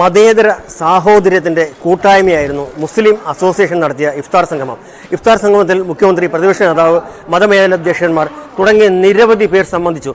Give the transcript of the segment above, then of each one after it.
മതേതര സാഹോദര്യത്തിന്റെ കൂട്ടായ്മയായിരുന്നു മുസ്ലിം അസോസിയേഷൻ നടത്തിയ ഇഫ്താർ സംഗമം. ഇഫ്താർ സംഗമത്തിൽ മുഖ്യമന്ത്രി പ്രതിപക്ഷ നേതാവ് മതമേലധ്യക്ഷന്മാർ തുടങ്ങിയ നിരവധി പേർ സംബന്ധിച്ചു.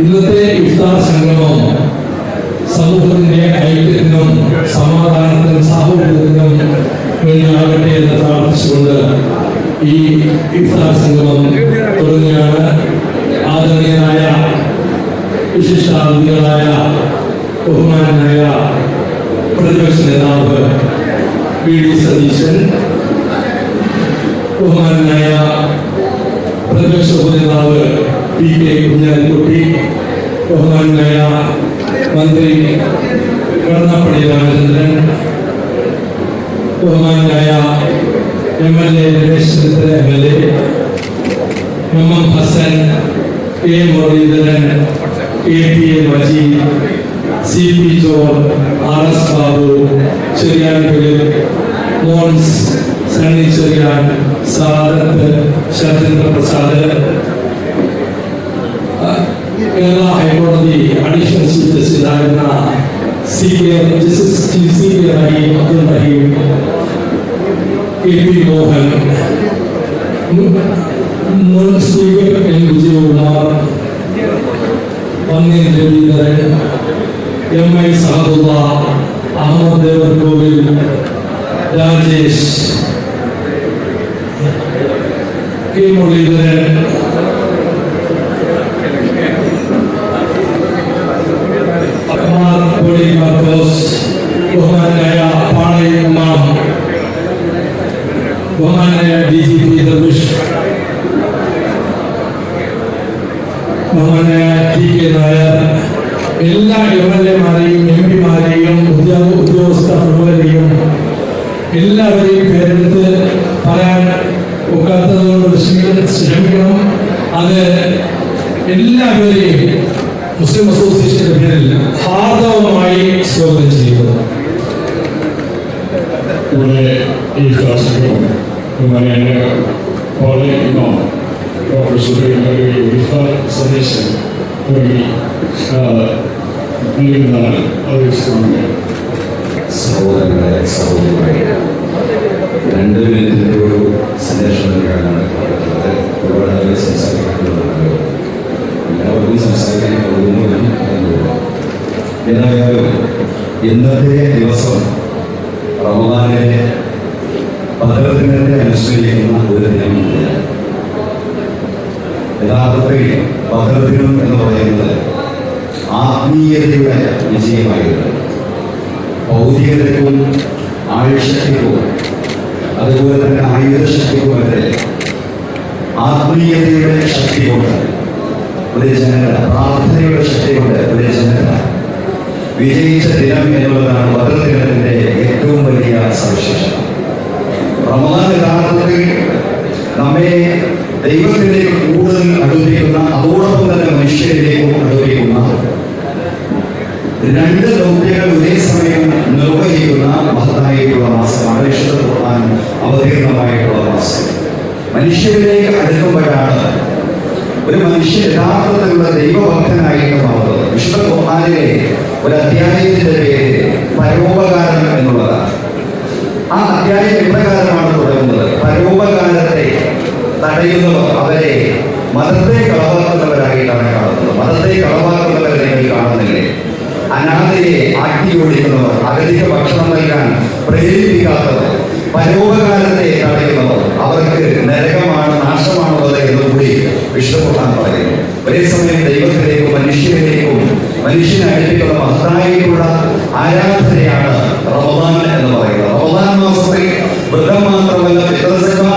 ഇന്നത്തെ ഇഫ്താർ സംഗമം സമൂഹത്തിന്റെ ഐക്യത്തിനും സമാധാനത്തിനും സാഹോദര്യത്തിനും വേണ്ടിയാകട്ടെ എന്ന് പ്രാർത്ഥിച്ചുകൊണ്ട് ഈ ഇഫ്താർ സംഗമം തുടങ്ങുകയാണ്. ആദരണീയനായ വിശിഷ്ടാതിഥികളായ ബഹുമാനായ പ്രതിപക്ഷ നേതാവ് വി ഡി സതീശൻ ബഹുമാനായ പ്രതിപക്ഷ ഉപനേതാവ് പി കെ കുഞ്ഞാലിക്കുട്ടി ബഹുമാനായ മന്ത്രി കടന്നപ്പള്ളി രാമചന്ദ്രൻ ബഹുമാനായ M L A Ramesh Chennithala M L A M M Hassan A Muraleedharan A P A Majeed C P John R S Babu Cherian Philip Mons Sunny Cherian Sadath Sarathendra Prasad അഹ് കേരള ഹൈക്കോടതി additional chief justice ആയിരുന്ന C justice C K Rahim Abdul Rahim K P Mohan മുൻ speaker N Vijayakumar Panneer Raveendran M I Sahadulla Ahammed Devarkovil Rajesh K Muraleedharan കോടി മാർക്കോസ് ബഹുമാനായ പാളയം ഇമാം ബഹുമാനായ D G എല്ലാ M L എമാരെയും M പിമാരെയും ഉദ്യോഗ ഉദ്യോഗസ്ഥ എല്ലാവരെയും പേരെടുത്ത് പറയാൻ ഒക്കാത്തതുകൊണ്ട് ക്ഷമിക്കണം അത് എല്ലാവരെയും മുസ്ലിം അസോസിയേഷന്റെ പേരിൽ ഹാർദവമായി സ്വാഗതം ചെയ്യുന്നു. ഇവിടെ ഈ ക്ലാസ്സിലും പാളയം ഇമാം ഡോക്ടർ സുബൈർ സന്ദേശം തുടങ്ങി നൽകുന്നതാണ് അറിയിച്ചിട്ടുണ്ട് സഹോദരങ്ങളെ രണ്ടു രണ്ട് മിനിറ്റിന്റെ ഒരു സന്ദേശം നൽകാനാണ് പറഞ്ഞിട്ടുള്ളത്. ഒരുപാട് സംസാരിക്കാൻ പോകുന്നു എല്ലാവർക്കും സംസാരിക്കാൻ പോകുന്നതും ഇന്നത്തെ ദിവസം റമദാനിലെ പത്രത്തിനെ അനുസ്മരിക്കുന്ന ഒരു ദിനമുണ്ട്. യഥാർത്ഥത്തിൽ പത്രദിനം എന്ന് പറയുന്നത് ആത്മീയതയുടെ വിജയമായിരുന്നു ഭൗതികതയ്ക്കും ആയുഷക്തിക്കും അതുപോലെ തന്നെ ആയുധശക്തിക്കും വരെ ആത്മീയതയുടെ ശക്തി കൊണ്ട് ജനത പ്രാർത്ഥനയുടെ ശക്തി കൊണ്ട് ഒരു വിജയിച്ച ദിനം എന്നുള്ളതാണ് ഭദ്രദിനത്തിന്റെ ഏറ്റവും വലിയ സവിശേഷത. റമദാൻ യഥാർത്ഥത്തിൽ നമ്മെ ദൈവത്തിലേക്ക് കൂടുതൽ അടുപ്പിക്കുന്ന അതോടൊപ്പം തന്നെ മനുഷ്യരിലേക്കും അടുപ്പിക്കുന്ന രണ്ട് ദൗത്യങ്ങൾ ഒരേ സമയം നിർവഹിക്കുന്ന മഹത്തായിട്ടുള്ള മാസമാണ്. വിശുദ്ധ ഖുർആൻ അവതീർണമായിട്ടുള്ള മാസം. മനുഷ്യരിലേക്ക് അടുക്കുമ്പോഴാണ് മനുഷ്യൻ യഥാർത്ഥത്തിലുള്ള ദൈവഭക്തനായിട്ട് മാറുന്നത് വിശുദ്ധ ഖുർആനിലെ ഒരു അധ്യായത്തിന്റെ പേര് പരോപകാരം എന്നുള്ളതാണ്. ആ അധ്യായം ഇപ്രകാരമാണ് തുടങ്ങുന്നത്. പരോപകാരത്തെ തടയുന്നവർ അവരെ മതത്തെ കളവാക്കുന്നവരായിട്ടാണ് കാണുന്നത് മതത്തെ കളവാക്കുന്നവരെ നിങ്ങൾ കാണുന്നില്ലേ? അനാഥയെ ആട്ടിയോടിക്കുന്നവർ അഗതിക ഭക്ഷണം നൽകാൻ പ്രേരിപ്പിക്കാത്തവർ പരോപകാരത്തെ തടയുന്നവർ അവർക്ക് നരകമാണ് നാശമാണുള്ളത് എന്നുകൂടി വിഷ്ണുപ്രധാൻ പറയുന്നു ഒരേ സമയം ദൈവത്തിലേക്കും മനുഷ്യരിലേക്കും മനുഷ്യനെ അടുപ്പിക്കുന്ന മഹത്തായിട്ടുള്ള ആരാധനയാണ് റമദാൻ എന്ന് പറയുന്നത്. റമദാൻ മാസത്തിൽ വ്രതം മാത്രമല്ല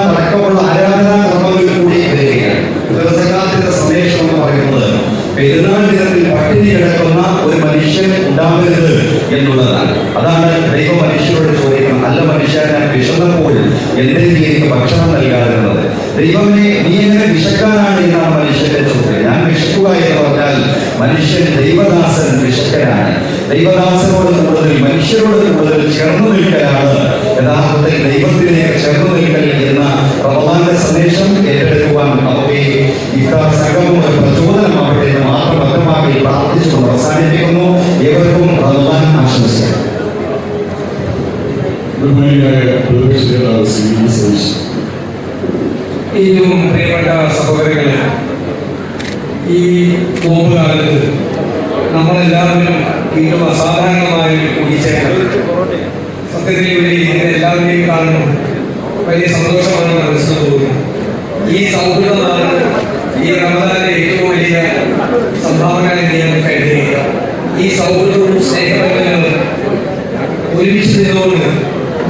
അടക്കമുള്ള ആരാധനാ ക്രമങ്ങൾ കൂടി വരികയാണ് പിതൃസക്കാത്തിന്റെ സന്ദേശം എന്ന് പറയുന്നത് പെരുന്നാൾ ദിനത്തിൽ പട്ടിണി കിടക്കുന്ന ഒരു മനുഷ്യൻ ഉണ്ടാവരുത് എന്നുള്ളതാണ്. അതാണ് ദൈവ മനുഷ്യരോട് നല്ല മനുഷ്യൻ ഞാൻ വിശന്നപ്പോൾ എനിക്ക് ഭക്ഷണം നൽകാതിരുന്നത്. ദൈവമേ നീ എങ്ങനെ വിശക്കാനാണ് എന്നാണ് മനുഷ്യന്റെ ചോദ്യം. ഞാൻ വിശക്കുക എന്ന് പറഞ്ഞാൽ മനുഷ്യൻ ദൈവദാസൻ വിശക്കനാണ്. ദൈവദാസനോട് കൂടുതൽ മനുഷ്യരോട് കൂടുതൽ ചേർന്ന് നിൽക്കലാണ്. യഥാർത്ഥത്തിൽ ദൈവത്തിലേക്ക് ചേർന്ന് നിൽക്കൽ എന്ന റമദാന്റെ സന്ദേശം ഏറ്റെടുക്കുവാൻ നമുക്ക് ഈ ഇഫ്താർ സംഗമം ഒരു പ്രചോദനമാവട്ടെ എന്ന് മാത്രം വ്യക്തമാക്കി പ്രാർത്ഥിച്ചുകൊണ്ട് അവസാനിപ്പിക്കുന്നു ഏവർക്കും റമദാൻ ആശംസിക്കുന്നു ബഹുമാനിയായ പ്രതിപക്ഷ നേതാവ് ശ്രീ വി. സതീശൻ ഏറ്റവും പ്രിയപ്പെട്ട സഹോദരങ്ങളെ ഈ കോവിഡ് കാലത്ത് നമ്മളെല്ലാവരും വീണ്ടും അസാധാരണമായ ഒരു കൂടിച്ചേരൽ സത്യത്തിൽ ഇവിടെ കാണുമ്പോൾ വലിയ സന്തോഷമാണ് മനസ്സിന് തോന്നുന്നത്. ഈ സൗഹൃദമാണ് ഈ റമദാന്റെ ഏറ്റവും വലിയ സംഭാവന എന്ന് ഈ സൗഹൃദവും സ്നേഹബന്ധങ്ങളും ഒരുമിച്ച് നിന്നുകൊണ്ട്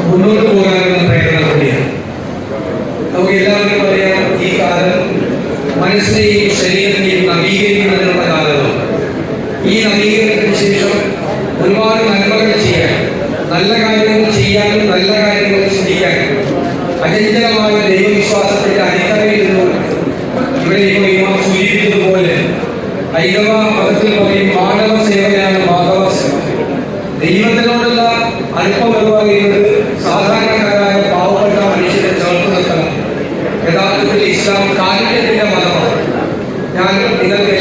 മുന്നോട്ട് പോകാനുള്ള പ്രേരണ കൂടിയാണ്. നമുക്ക് എല്ലാവർക്കും അറിയാം ഈ കാലം മനസ്സിനെയും ശരീരത്തെയും നവീകരിക്കുന്നതിനുള്ള കാലമാണ്. ഈ നവീകരണത്തിന് ശേഷം ഒരുപാട് ചെയ്യാൻ നല്ല കാര്യങ്ങൾ ചെയ്യാനും നല്ല കാര്യങ്ങൾ ചിന്തിക്കാനും അചഞ്ചലമായ ദൈവവിശ്വാസത്തിന്റെ അടിത്തറയിൽ നിന്നുകൊണ്ട് ഇവിടെ സൂചിപ്പിച്ചതുപോലെ ഹൈന്ദവ മതത്തിൽ പറയും മാനവ സേവനയാണ് മാധവ സേവന. ദൈവത്തിനോടുള്ള അടുപ്പം സാധാരണക്കാരായ പാവപ്പെട്ട മനുഷ്യരെ ചേർത്ത് നിർത്തണം. യഥാർത്ഥത്തിൽ ഇസ്ലാം കാരുണ്യത്തിന്റെ മതമാണ്. ഞാൻ നിങ്ങൾക്ക്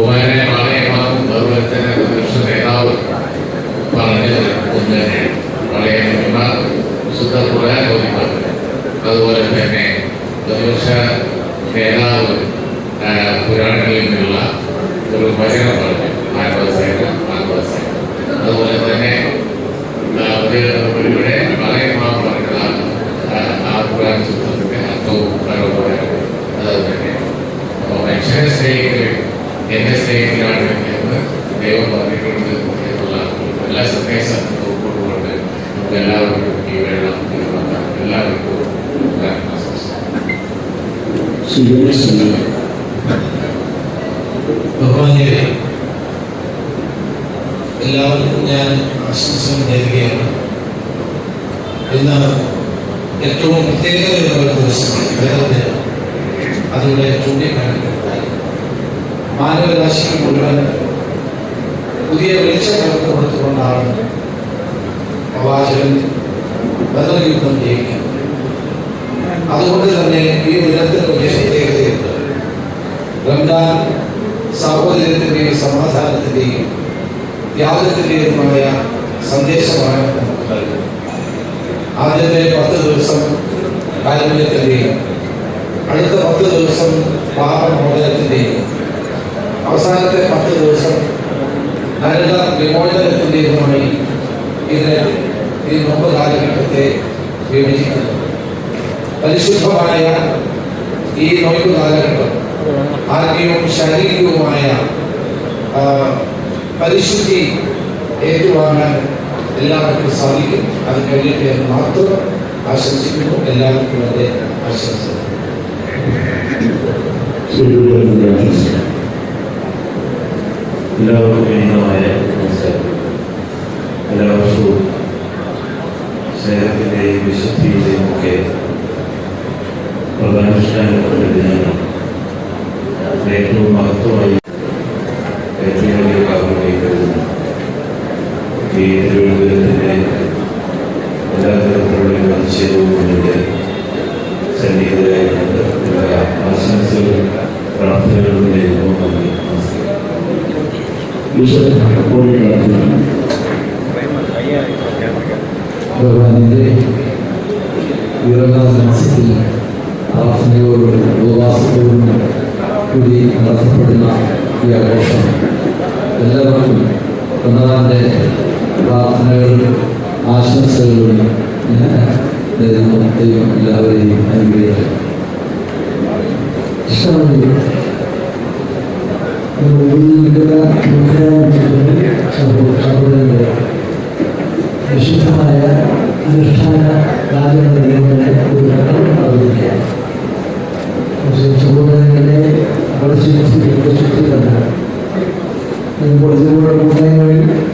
ബഹുമാനെ ആശംസകൾ നേരുകയാണ് ഇന്ന് ഏറ്റവും പ്രത്യേകതയുള്ള ഒരു ദിവസമാണ് വേദദിനം അതിലൂടെ ചൂണ്ടിക്കാണിക്കുകയുണ്ടായി മാനവരാശിക്ക് മുഴുവൻ പുതിയ വെളിച്ചം പകർന്നു കൊടുത്തുകൊണ്ടാണ് പ്രവാചകൻ യുദ്ധം ജയിക്കുന്നത്. അതുകൊണ്ട് തന്നെ ഈ ദിനത്തിന് വലിയ പ്രത്യേകതയുണ്ട് റംദാൻ സാഹോദര്യത്തിന്റെയും സമാധാനത്തിന്റെയും ത്യാഗത്തിന്റെയുമായ സന്ദേശമാണ് നമുക്ക് നൽകുന്നത് ആദ്യത്തെ പത്ത് ദിവസം കാരുണ്യത്തിന്റെയും അടുത്ത പത്ത് ദിവസം പാപമോചനത്തിന്റെയും അവസാനത്തെ പത്ത് ദിവസം നരക വിമോചനത്തിന്റെയുമായി ഇതിനെ ഈ നോമ്പ് കാലഘട്ടത്തെ വിഭജിക്കുന്നു. പരിശുദ്ധമായ ഈ നോയ്പ് കാലഘട്ടം ആത്മീയവും ശാരീരികവുമായ പരിശുദ്ധി ഏറ്റുവാങ്ങാൻ എല്ലാവർക്കും സാധിക്കും. അത് കഴിയട്ടെ എന്ന് മാത്രം ആശംസിക്കുന്നു. എല്ലാവർക്കും എന്റെ ആശംസ എല്ലാവർക്കും വിനീതമായ നമസ്കാരം. എല്ലാ വർഷവും സ്നേഹത്തിന്റെയും വിശുദ്ധിയുടെയും ഒക്കെ പ്രധാനുഷ്ഠാനങ്ങളുടെ ദിനങ്ങൾ ഏറ്റവും മഹത്വമായി ഏറ്റവും വലിയ കാരണമായി കരുതുന്നു. ഈ തിരുവനന്തപുരത്തിന്റെ എല്ലാ തരത്തിലുള്ള പ്രതിഷേധവുമിവിടെ സന്നിഹിതരായിട്ടുണ്ട് എല്ലാ ആശംസകളും പ്രാർത്ഥനകളും നേരുന്നു നന്ദി 우리가 교회라는 것을 저도 가보는데 시타마야 이시타마야 나중에 내년에 우리가 가보는데 무슨 저번에 어르신 집에 고쳤더라 일본적으로 고생을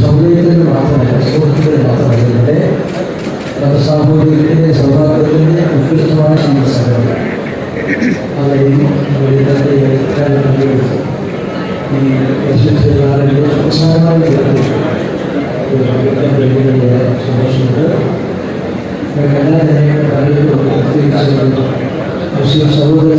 성도들을 맡아요 소속들을 맡아봤는데 나도 사모들에게 전화를 했는데 우크리스마를 신었어요 하나님 ഈ വിശുദ്ധ സംസാരമായി സന്തോഷമുണ്ട് എല്ലാ ജനങ്ങളും പറയുന്നത് മുസ്ലിം സഹോദര